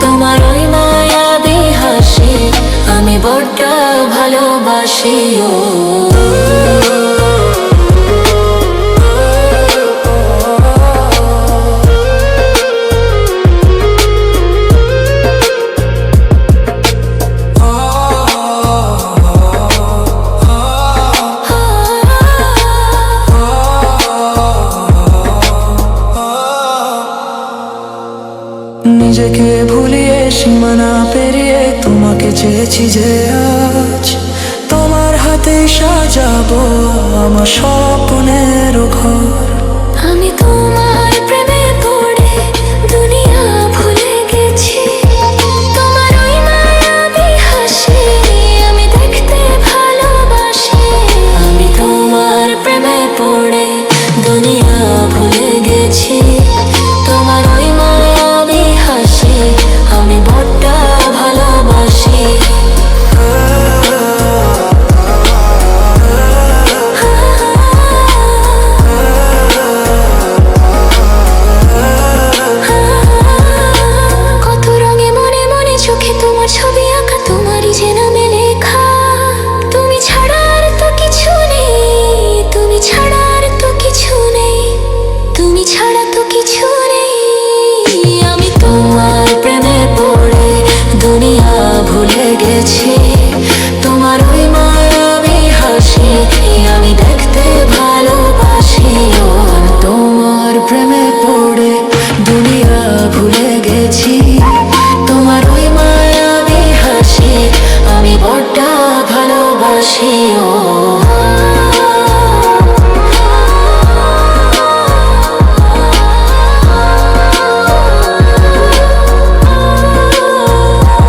তোমার ওই মায়াবী হাসি আমি বড্ড ভালোবাসিও নিজেকে ভুলিয়ে সীমানা পেরিয়ে তোমাকে চেয়েছি যে আজ তোমার হাতে সাজাবো আমার স্বপ্নের ঘর। আমি তোমার প্রেমে পড়ে দুনিয়া ভুলে গেছি। হাসি আমি দেখতে আমি তোমার প্রেমে পড়ে দুনিয়া ভুলে গেছি।